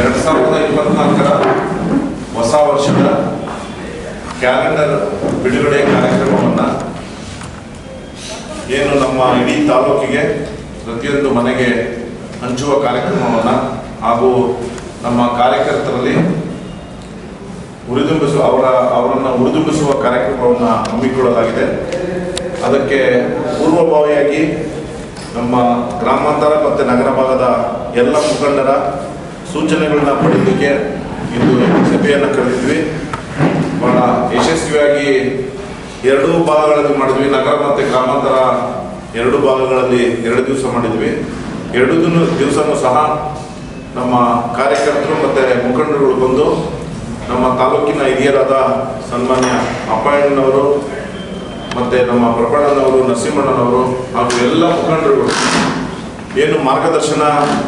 ಎರಡು ಸಾವಿರದ ಇಪ್ಪತ್ನಾಲ್ಕರ ಹೊಸ ವರ್ಷದ ಕ್ಯಾಲೆಂಡರ್ ಬಿಡುಗಡೆ ಕಾರ್ಯಕ್ರಮವನ್ನು ಏನು ನಮ್ಮ ಇಡೀ ತಾಲೂಕಿಗೆ ಪ್ರತಿಯೊಂದು ಮನೆಗೆ ಹಂಚುವ ಕಾರ್ಯಕ್ರಮವನ್ನು ಹಾಗೂ ನಮ್ಮ ಕಾರ್ಯಕರ್ತರಲ್ಲಿ ಹುರಿದುಂಬಿಸುವ ಅವರ ಅವರನ್ನು ಹುರಿದುಂಬಿಸುವ ಕಾರ್ಯಕ್ರಮವನ್ನು ಹಮ್ಮಿಕೊಳ್ಳಲಾಗಿದೆ. ಅದಕ್ಕೆ ಪೂರ್ವಭಾವಿಯಾಗಿ ನಮ್ಮ ಗ್ರಾಮಾಂತರ ಮತ್ತು ನಗರ ಭಾಗದ ಎಲ್ಲ ಮುಖಂಡರ ಸೂಚನೆಗಳನ್ನ ಪಡೆಯಲಿಕ್ಕೆ ಇಂದು ಸಭೆಯನ್ನು ಕರೆದಿದ್ವಿ. ಬಹಳ ಯಶಸ್ವಿಯಾಗಿ ಎರಡೂ ಭಾಗಗಳಲ್ಲಿ ಮಾಡಿದ್ವಿ. ನಗರ ಮತ್ತು ಗ್ರಾಮಾಂತರ ಎರಡು ಭಾಗಗಳಲ್ಲಿ ಎರಡು ದಿವಸ ಮಾಡಿದ್ವಿ. ಎರಡು ದಿವಸನೂ ಸಹ ನಮ್ಮ ಕಾರ್ಯಕರ್ತರು ಮತ್ತು ಮುಖಂಡರುಗಳು ಬಂದು ನಮ್ಮ ತಾಲೂಕಿನ ಹಿರಿಯರಾದ ಸನ್ಮಾನ್ಯ ಅಪ್ಪಣ್ಣನವರು ಮತ್ತು ನಮ್ಮ ಪ್ರಭಣ್ಣನವರು ನರಸಿಂಹಣ್ಣನವರು ಹಾಗೂ ಎಲ್ಲ ಮುಖಂಡರುಗಳು ಏನು ಮಾರ್ಗದರ್ಶನ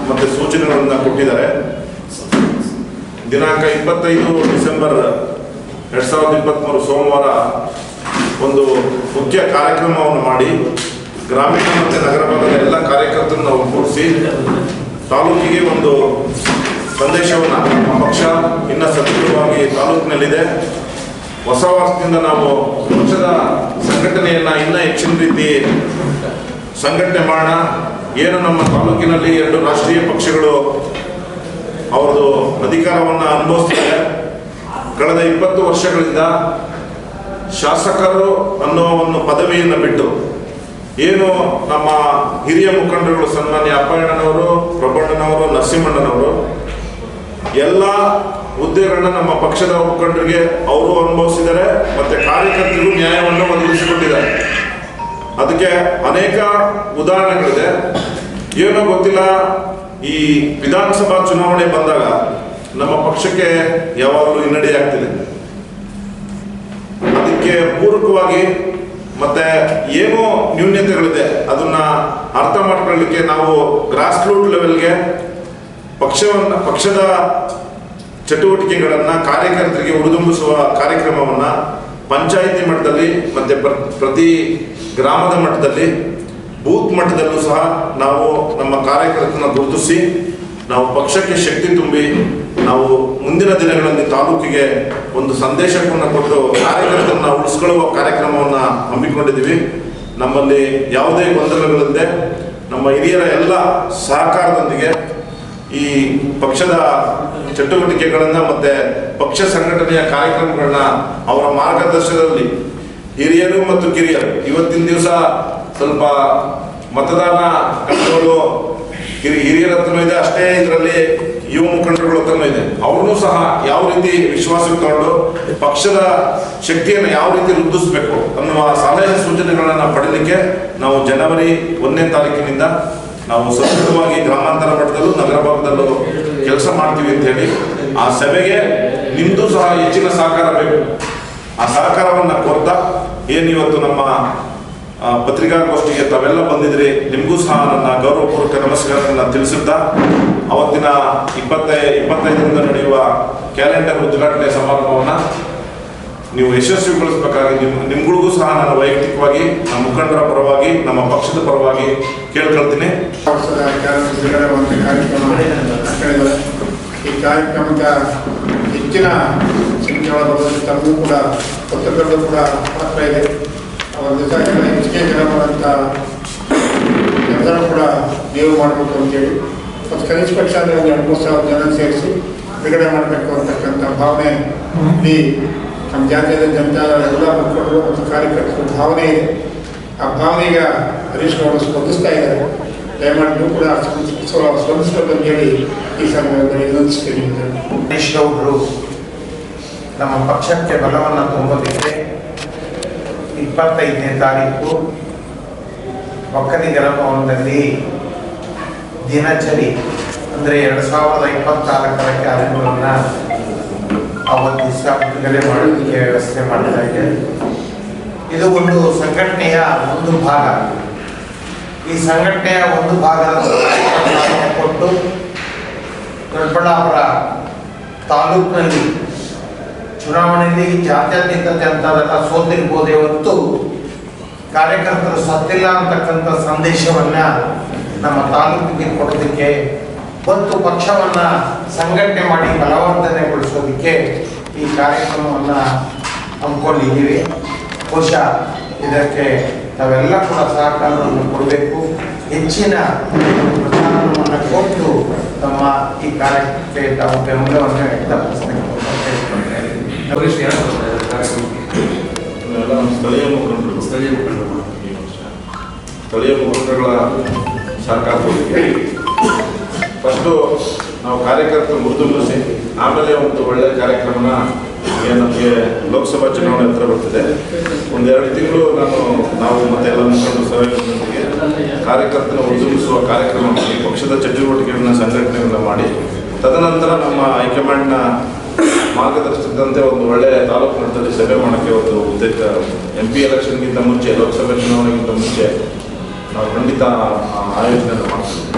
ಮತ್ತು ಸೂಚನೆಗಳನ್ನು ಕೊಟ್ಟಿದ್ದಾರೆ. ದಿನಾಂಕ ಇಪ್ಪತ್ತೈದು ಡಿಸೆಂಬರ್ ಎರಡು ಸಾವಿರದ ಇಪ್ಪತ್ತ್ಮೂರು ಸೋಮವಾರ ಒಂದು ಮುಖ್ಯ ಕಾರ್ಯಕ್ರಮವನ್ನು ಮಾಡಿ ಗ್ರಾಮೀಣ ಮತ್ತು ನಗರ ಭಾಗದ ಎಲ್ಲ ಕಾರ್ಯಕರ್ತರನ್ನು ಒಗ್ಗೂಡಿಸಿ ತಾಲೂಕಿಗೆ ಒಂದು ಸಂದೇಶವನ್ನು ನಮ್ಮ ಪಕ್ಷ, ಇನ್ನ ಸದೃಢವಾಗಿ ತಾಲೂಕಿನಲ್ಲಿದೆ. ಹೊಸ ವರ್ಷದಿಂದ ನಾವು ಪಕ್ಷದ ಸಂಘಟನೆಯನ್ನು ಇನ್ನೂ ಹೆಚ್ಚಿನ ರೀತಿ ಸಂಘಟನೆ ಮಾಡೋಣ. ಏನು ನಮ್ಮ ತಾಲೂಕಿನಲ್ಲಿ ಎರಡು ರಾಷ್ಟ್ರೀಯ ಪಕ್ಷಗಳು ಅವರದು ಅಧಿಕಾರವನ್ನು ಅನುಭವಿಸ್ತಿದೆ ಕಳೆದ ಇಪ್ಪತ್ತು ವರ್ಷಗಳಿಂದ ಶಾಸಕರು ಅನ್ನೋ ಒಂದು ಪದವಿಯನ್ನು ಬಿಟ್ಟು ಏನು ನಮ್ಮ ಹಿರಿಯ ಮುಖಂಡರುಗಳು ಸನ್ಮಾನ್ಯ ಅಪ್ಪಣ್ಣನವರು ಪ್ರಭಣ್ಣನವರು, ನರಸಿಂಹಣ್ಣನವರು, ಎಲ್ಲ ಹುದ್ದೆಗಳನ್ನ ನಮ್ಮ ಪಕ್ಷದ ಮುಖಂಡರಿಗೆ ಅವರು ಅನುಭವಿಸಿದ್ದಾರೆ, ಮತ್ತೆ ಕಾರ್ಯಕರ್ತರಿಗೂ ನ್ಯಾಯವನ್ನು ಒದಗಿಸಿಕೊಟ್ಟಿದ್ದಾರೆ. ಅದಕ್ಕೆ ಅನೇಕ ಉದಾಹರಣೆಗಳಿದೆ. ಏನೋ ಗೊತ್ತಿಲ್ಲ, ಈ ವಿಧಾನಸಭಾ ಚುನಾವಣೆ ಬಂದಾಗ ನಮ್ಮ ಪಕ್ಷಕ್ಕೆ ಯಾವಾಗಲೂ ಹಿನ್ನಡೆ ಆಗ್ತಿದೆ. ಅದಕ್ಕೆ ಪೂರಕವಾಗಿ ಮತ್ತೆ ಏನೋ ನ್ಯೂನ್ಯತೆಗಳಿದೆ ಅದನ್ನ ಅರ್ಥ ಮಾಡ್ಕೊಳ್ಳಿಕ್ಕೆ ನಾವು ಗ್ರಾಸ್ ರೂಟ್ ಲೆವೆಲ್ಗೆ ಪಕ್ಷವನ್ನು, ಪಕ್ಷದ ಚಟುವಟಿಕೆಗಳನ್ನ ಕಾರ್ಯಕರ್ತರಿಗೆ ಹುರಿದುಂಬಿಸುವ ಕಾರ್ಯಕ್ರಮವನ್ನ ಪಂಚಾಯಿತಿ ಮಟ್ಟದಲ್ಲಿ ಮತ್ತೆ ಪ್ರ- ಪ್ರತಿ ಗ್ರಾಮದ ಮಟ್ಟದಲ್ಲಿ, ಬೂತ್ ಮಟ್ಟದಲ್ಲೂ ಸಹ ನಾವು ನಮ್ಮ ಕಾರ್ಯಕರ್ತನ ಗುರುತಿಸಿ, ನಾವು ಪಕ್ಷಕ್ಕೆ ಶಕ್ತಿ ತುಂಬಿ, ನಾವು ಮುಂದಿನ ದಿನಗಳಲ್ಲಿ ತಾಲೂಕಿಗೆ ಒಂದು ಸಂದೇಶವನ್ನು ಕೊಟ್ಟು ಕಾರ್ಯಕರ್ತರನ್ನ ಉಳಿಸ್ಕೊಳ್ಳುವ ಕಾರ್ಯಕ್ರಮವನ್ನು ಹಮ್ಮಿಕೊಂಡಿದ್ದೀವಿ. ನಮ್ಮಲ್ಲಿ ಯಾವುದೇ ಗೊಂದಲಗಳಿಲ್ಲದೆ ನಮ್ಮ ಹಿರಿಯರ ಎಲ್ಲ ಸಹಕಾರದೊಂದಿಗೆ ಈ ಪಕ್ಷದ ಚಟುವಟಿಕೆಗಳನ್ನು ಮತ್ತೆ ಪಕ್ಷ ಸಂಘಟನೆಯ ಕಾರ್ಯಕ್ರಮಗಳನ್ನ ಅವರ ಮಾರ್ಗದರ್ಶನದಲ್ಲಿ ಹಿರಿಯರು ಮತ್ತು ಕಿರಿಯರು. ಇವತ್ತಿನ ದಿವಸ ಸ್ವಲ್ಪ ಮತದಾನ ಕಂಟ್ರೋಲು ಹಿರಿ, ಹಿರಿಯರ ಹತ್ರನೂ ಇದೆ, ಅಷ್ಟೇ ಇದರಲ್ಲಿ ಯುವ ಮುಖಂಡರುಗಳ ಹತ್ರ ಇದೆ. ಅವ್ರನ್ನೂ ಸಹ ಯಾವ ರೀತಿ ವಿಶ್ವಾಸಕ್ಕೆ ತಗೊಂಡು ಪಕ್ಷದ ಶಕ್ತಿಯನ್ನು ಯಾವ ರೀತಿ ವೃದ್ಧಿಸಬೇಕು ಅನ್ನುವ ಸಲಹೆ ಸೂಚನೆಗಳನ್ನು ಪಡೆಯಲಿಕ್ಕೆ ನಾವು ಜನವರಿ ಒಂದನೇ ತಾರೀಕಿನಿಂದ ನಾವು ಸತತವಾಗಿ ಗ್ರಾಮಾಂತರ ಮಟ್ಟದಲ್ಲೂ, ನಗರ ಭಾಗದಲ್ಲೂ ಕೆಲಸ ಮಾಡ್ತೀವಿ ಅಂತ ಹೇಳಿ, ಆ ಸಭೆಗೆ ನಿಮ್ದು ಸಹ ಹೆಚ್ಚಿನ ಸಹಕಾರ ಬೇಕು. ಆ ಸಹಕಾರವನ್ನ ಏನು ಇವತ್ತು ನಮ್ಮ ಪತ್ರಿಕಾಗೋಷ್ಠಿಗೆ ತಾವೆಲ್ಲ ಬಂದಿದ್ರಿ, ನಿಮಗೂ ಸಹ ನನ್ನ ಗೌರವಪೂರ್ವಕ ನಮಸ್ಕಾರಗಳನ್ನ ತಿಳಿಸುತ್ತಾ ಅವತ್ತಿನ ಇಪ್ಪತ್ತೈ, ಇಪ್ಪತ್ತೈದರಿಂದ ನಡೆಯುವ ಕ್ಯಾಲೆಂಡರ್ ಉದ್ಘಾಟನೆ ಸಮಾರಂಭವನ್ನ ನೀವು ಯಶಸ್ವಿಗೊಳಿಸಬೇಕಾಗಿ ನಿಮ್, ನಿಮ್ಗಳಿಗೂ ಸಹ ನಾನು ವೈಯಕ್ತಿಕವಾಗಿ, ನಮ್ಮ ಮುಖಂಡರ ಪರವಾಗಿ, ನಮ್ಮ ಪಕ್ಷದ ಪರವಾಗಿ ಕೇಳ್ಕೊಳ್ತೀನಿ. ಈ ಕಾರ್ಯಕ್ರಮದ ಹೆಚ್ಚಿನ ಬರೋದಕ್ಕೆ ತಮಗೂ ಕೂಡ ಪತ್ರಕರ್ತರು ಕೂಡ ಪಾತ್ರ ಇದೆ ಅವರ ಜೊತೆಗೆ ಹೆಚ್ಚಿಗೆ ಜನ ಮಾಡುವಂಥ ಎಲ್ಲರೂ ಕೂಡ ನೀವು ಮಾಡಬೇಕು ಅಂತೇಳಿ ಮತ್ತು ಕನಿಷ್ಠ ಪಕ್ಷ ಅಂದರೆ ಒಂದು ಎರಡು ಮೂರು ಸಾವಿರ ಜನ ಸೇರಿಸಿ ಬಿಡುಗಡೆ ಮಾಡಬೇಕು ಅಂತಕ್ಕಂಥ ಭಾವನೆ ಇಡೀ ನಮ್ಮ ಜಾತಿಯ ಜನತಾ ಎಲ್ಲ ಮುಖಂಡರು ಮತ್ತು ಕಾರ್ಯಕರ್ತರ ಭಾವನೆ ಇದೆ ಆ ಭಾವನೆಗೆ ಹರೀಶ್ ಗೌಡ ಸ್ಪಂದಿಸ್ತಾ ಇದ್ದಾರೆ ದಯಮಾಡಿ ನೀವು ಕೂಡ ಅಂತ ಹೇಳಿ ಈ ಸಂದರ್ಭದಲ್ಲಿ ವಿನಂತಿಸ್ತೀನಿ. ಹರೀಶ್ ಗೌಡರು ನಮ್ಮ ಪಕ್ಷಕ್ಕೆ ಬಲವನ್ನು ತುಂಬೋದಕ್ಕೆ ಇಪ್ಪತ್ತೈದನೇ ತಾರೀಕು ಒಕ್ಕಲಿಗರ ಭವನದಲ್ಲಿ ದಿನಚರಿ, ಅಂದರೆ ಎರಡು ಸಾವಿರದ ಇಪ್ಪತ್ತ್ನಾಲ್ಕರ ಕ್ಯಾಲೆಂಡರನ್ನು ಅವತ್ತು ದಿವಸ ಮಾಡುವಿಕೆ ವ್ಯವಸ್ಥೆ ಮಾಡಲಾಗಿದೆ ಇದು ಒಂದು ಸಂಘಟನೆಯ ಒಂದು ಭಾಗ. ಈ ಸಂಘಟನೆಯ ಒಂದು ಭಾಗ ಕೊಟ್ಟು ದೊಡ್ಡಬಳ್ಳಾಪುರ ತಾಲೂಕಿನಲ್ಲಿ ಚುನಾವಣೆಯಲ್ಲಿ ಜಾತ್ಯತೀತತೆ ಅಂತ ಸೋತಿರ್ಬೋದೇ ಹೊತ್ತು ಕಾರ್ಯಕರ್ತರು ಸತ್ತಿಲ್ಲ ಅಂತಕ್ಕಂಥ ಸಂದೇಶವನ್ನ ನಮ್ಮ ತಾಲೂಕಿಗೆ ಕೊಡೋದಕ್ಕೆ ಒಂದು ಪಕ್ಷವನ್ನ ಸಂಘಟನೆ ಮಾಡಿ ಬಲವರ್ಧನೆಗೊಳಿಸಿ ಕಾರ್ಯಕ್ರಮವನ್ನು ಹಮ್ಮಿಕೊಂಡಿದ್ದೀವಿ. ಬಹುಶಃ ಇದಕ್ಕೆ ತಾವೆಲ್ಲ ಕೂಡ ಸಹಕಾರವನ್ನು ಕೊಡಬೇಕು. ಹೆಚ್ಚಿನ ಪ್ರಚಾರವನ್ನು ಕೊಟ್ಟು ತಮ್ಮ ಈ ಕಾರ್ಯಕ್ಕೆ ತಾವು ಬೆಂಬಲವನ್ನು ವ್ಯಕ್ತಪಡಿಸಬೇಕು ಸ್ಥಳೀಯ ಮುಖಂಡರು. ಸ್ಥಳೀಯ ಮುಖಂಡರು. ಸ್ಥಳೀಯ ಮುಖಂಡರುಗಳ ಸಹಕಾರದೊಂದಿಗೆ. ಫಸ್ಟು ನಾವು ಕಾರ್ಯಕರ್ತರು ಮೃದುಗೊಳಿಸಿ ಆಮೇಲೆ ಒಂದು ಒಳ್ಳೆಯ ಕಾರ್ಯಕ್ರಮನ ನಮಗೆ ಲೋಕಸಭಾ ಚುನಾವಣೆ ಹತ್ರ ಬರ್ತಿದೆ. ಒಂದೆರಡು ತಿಂಗಳು ನಾನು, ನಾವು ಮತ್ತೆ ಎಲ್ಲ ಮುಖಂಡರು ಸಭೆಗಳೊಂದಿಗೆ ಕಾರ್ಯಕರ್ತನ ಮೃದುಗೊಳಿಸುವ ಕಾರ್ಯಕ್ರಮ ಮಾಡಿ, ಪಕ್ಷದ ಚಟುವಟಿಕೆಗಳನ್ನ, ಸಂಘಟನೆಗಳನ್ನ ಮಾಡಿ, ತದನಂತರ ನಮ್ಮ ಹೈಕಮಾಂಡ್ನ ಮಾರ್ಗದರ್ಶನದಂತೆ ಒಂದು ಒಳ್ಳೆ ತಾಲೂಕು ಮಟ್ಟದಲ್ಲಿ ಸಭೆ ಮಾಡೋಕ್ಕೆ ಒಂದು ಉದ್ದೇಶ ಎಂ ಪಿ ಎಲೆಕ್ಷನ್ಗಿಂತ ಮುಂಚೆ, ಲೋಕಸಭೆ ಚುನಾವಣೆಗಿಂತ ಮುಂಚೆ ನಾವು ಖಂಡಿತ ಆಯೋಜನೆ ಮಾಡ್ತೀವಿ.